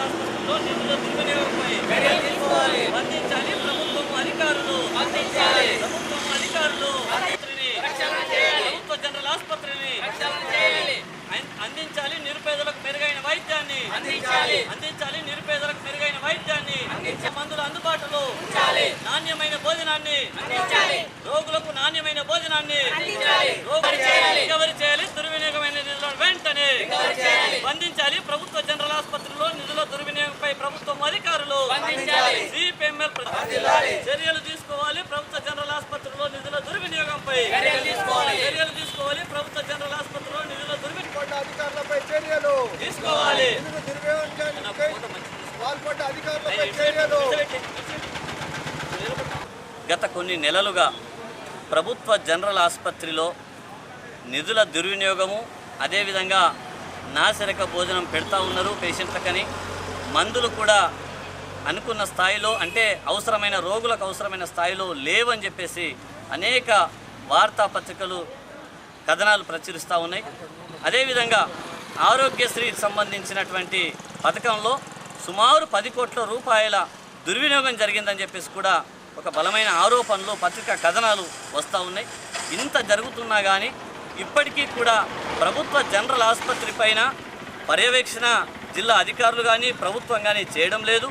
ఆసుపత్రుల్లో నిధుల దుర్వినియోగంపై స్పందించాలి ప్రభుత్వం అధికారులు ప్రభుత్వం అధికారులు ప్రభుత్వ జనరల్ ఆసుపత్రిని అందించాలి. నిరుపేదలకు మెరుగైన వైద్యాన్ని అందించాలి. నిరుపేదలకు మెరుగైన వైద్యాన్ని మందులు అందుబాటులో నాణ్యమైన భోజనాన్ని రోగులకు నాణ్యమైన భోజనాన్ని రికవరీ చేయాలి. దుర్వినియోగమైన వెంటనే స్పందించాలి ప్రభుత్వ జనరల్ ఆసుపత్రిలో నిధుల దుర్వినియోగంపై ప్రభుత్వం అధికారులు సిపిఎంఎల్ చర్యలు తీసుకోవాలి ప్రభుత్వ జనరల్ ఆసుపత్రిలో నిధుల దుర్వినియోగంపై చర్యలు తీసుకోవాలి ప్రభుత్వ జనరల్ ఆసుపత్రిలో నిధుల దుర్వినియోగం పాల్పడ్డ అధికారులపై చర్యలు తీసుకోవాలి నిధులు దుర్వినియోగానికి పాల్పడ్డ అధికారులపై చర్యలు గత కొన్ని నెలలుగా ప్రభుత్వ జనరల్ ఆసుపత్రిలో నిధుల దుర్వినియోగము అదేవిధంగా నాసిరక భోజనం పెడతా ఉన్నారు పేషెంట్లకని. మందులు కూడా అనుకున్న స్థాయిలో అంటే అవసరమైన రోగులకు అవసరమైన స్థాయిలో లేవని చెప్పేసి అనేక వార్తాపత్రికలు కథనాలు ప్రచురిస్తూ ఉన్నాయి. అదేవిధంగా ఆరోగ్యశ్రీకి సంబంధించినటువంటి పథకంలో సుమారు పది కోట్ల రూపాయల దుర్వినియోగం జరిగిందని చెప్పేసి కూడా ఒక బలమైన ఆరోపణలు పత్రికా కథనాలు వస్తూ ఉన్నాయి. ఇంత జరుగుతున్నా కానీ ఇప్పటికీ కూడా ప్రభుత్వ జనరల్ ఆసుపత్రి పైన పర్యవేక్షణ జిల్లా అధికారులు కానీ ప్రభుత్వం కానీ చేయడం లేదు.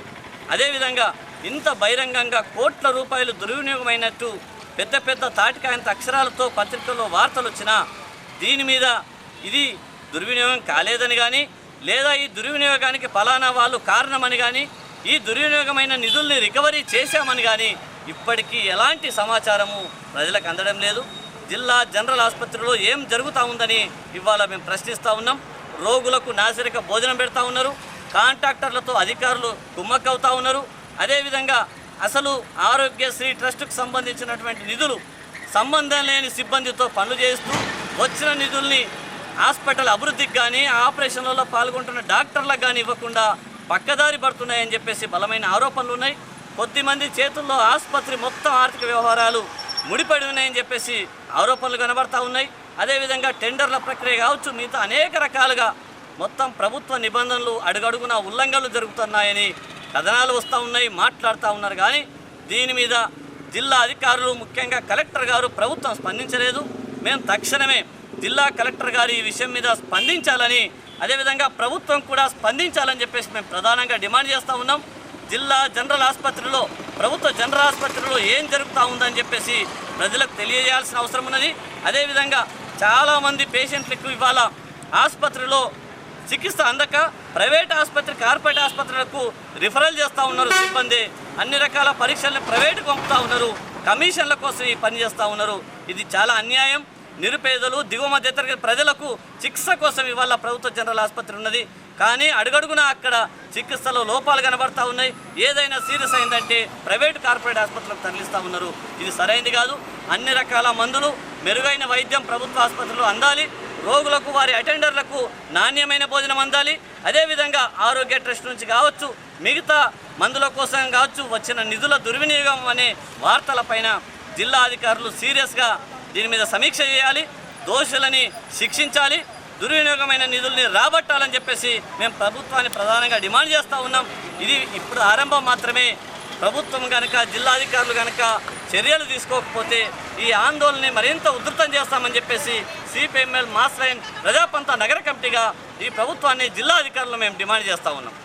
అదేవిధంగా ఇంత బహిరంగంగా కోట్ల రూపాయలు దుర్వినియోగమైనట్టు పెద్ద పెద్ద తాటికాయంత అక్షరాలతో పత్రికల్లో వార్తలు వచ్చినా దీని మీద ఇది దుర్వినియోగం కాలేదని కానీ లేదా ఈ దుర్వినియోగానికి ఫలానా వాళ్ళు కారణమని కానీ ఈ దుర్వినియోగమైన నిధుల్ని రికవరీ చేశామని కానీ ఇప్పటికీ ఎలాంటి సమాచారము ప్రజలకు అందడం లేదు. జిల్లా జనరల్ ఆసుపత్రిలో ఏం జరుగుతూ ఉందని ఇవాళ మేము ప్రశ్నిస్తూ ఉన్నాం. రోగులకు నాసిరిక భోజనం పెడతా ఉన్నారు. కాంట్రాక్టర్లతో అధికారులు కుమ్మక్కవుతూ ఉన్నారు. అదేవిధంగా అసలు ఆరోగ్యశ్రీ ట్రస్టుకు సంబంధించినటువంటి నిధులు సంబంధం లేని సిబ్బందితో పనులు చేస్తూ వచ్చిన నిధుల్ని హాస్పిటల్ అభివృద్ధికి కానీ ఆపరేషన్లలో పాల్గొంటున్న డాక్టర్లకు కానీ ఇవ్వకుండా పక్కదారి పడుతున్నాయని చెప్పేసి బలమైన ఆరోపణలు ఉన్నాయి. కొద్దిమంది చేతుల్లో ఆసుపత్రి మొత్తం ఆర్థిక వ్యవహారాలు ముడిపడి ఉన్నాయని చెప్పేసి ఆరోపణలు కనబడతా ఉన్నాయి. అదేవిధంగా టెండర్ల ప్రక్రియ కావచ్చు మిగతా అనేక రకాలుగా మొత్తం ప్రభుత్వ నిబంధనలు అడుగడుగున ఉల్లంఘనలు జరుగుతున్నాయని కథనాలు వస్తూ ఉన్నాయి మాట్లాడుతూ ఉన్నారు. కానీ దీని మీద జిల్లా అధికారులు ముఖ్యంగా కలెక్టర్ గారు ప్రభుత్వం స్పందించలేదు. మేము తక్షణమే జిల్లా కలెక్టర్ గారు ఈ విషయం మీద స్పందించాలని అదేవిధంగా ప్రభుత్వం కూడా స్పందించాలని చెప్పేసి మేము ప్రధానంగా డిమాండ్ చేస్తూ ఉన్నాం. జిల్లా జనరల్ ఆసుపత్రిలో ప్రభుత్వ జనరల్ ఆసుపత్రిలో ఏం జరుగుతూ ఉందని చెప్పేసి ప్రజలకు తెలియజేయాల్సిన అవసరం ఉన్నది. అదేవిధంగా చాలామంది పేషెంట్లకు ఇవాళ ఆసుపత్రిలో చికిత్స అందక ప్రైవేట్ ఆసుపత్రి కార్పొరేట్ ఆసుపత్రులకు రిఫరల్ చేస్తూ ఉన్నారు సిబ్బంది. అన్ని రకాల పరీక్షలను ప్రైవేట్కి పంపుతూ ఉన్నారు. కమిషన్ల కోసం ఈ పని చేస్తూ ఉన్నారు. ఇది చాలా అన్యాయం. నిరుపేదలు దిగువ మధ్య తరగతి ప్రజలకు చికిత్స కోసం ఇవాళ ప్రభుత్వ జనరల్ ఆసుపత్రి ఉన్నది. కానీ అడుగడుగున అక్కడ చికిత్సలో లోపాలు కనబడతా ఉన్నాయి. ఏదైనా సీరియస్ అయిందంటే ప్రైవేట్ కార్పొరేట్ ఆసుపత్రులకు తరలిస్తూ ఉన్నారు. ఇది సరైనది కాదు. అన్ని రకాల మందులు మెరుగైన వైద్యం ప్రభుత్వ ఆసుపత్రులు అందాలి. రోగులకు వారి అటెండర్లకు నాణ్యమైన భోజనం అందాలి. అదేవిధంగా ఆరోగ్య ట్రస్ట్ నుంచి కావచ్చు మిగతా మందుల కోసం కావచ్చు వచ్చిన నిధుల దుర్వినియోగం అనే వార్తలపైన జిల్లా అధికారులు సీరియస్గా దీని మీద సమీక్ష చేయాలి దోషులని శిక్షించాలి దుర్వినియోగమైన నిధుల్ని రాబట్టాలని చెప్పేసి మేము ప్రభుత్వాన్ని ప్రధానంగా డిమాండ్ చేస్తూ ఉన్నాం. ఇది ఇప్పుడు ఆరంభం మాత్రమే. ప్రభుత్వం కనుక జిల్లాధికారులు కనుక చర్యలు తీసుకోకపోతే ఈ ఆందోళనని మరింత ఉధృతం చేస్తామని చెప్పేసి సిపిఎంఎల్ మాస్ లైన్ ప్రజాపంత నగర కమిటీగా ఈ ప్రభుత్వాన్ని జిల్లా అధికారులు మేము డిమాండ్ చేస్తూ ఉన్నాం.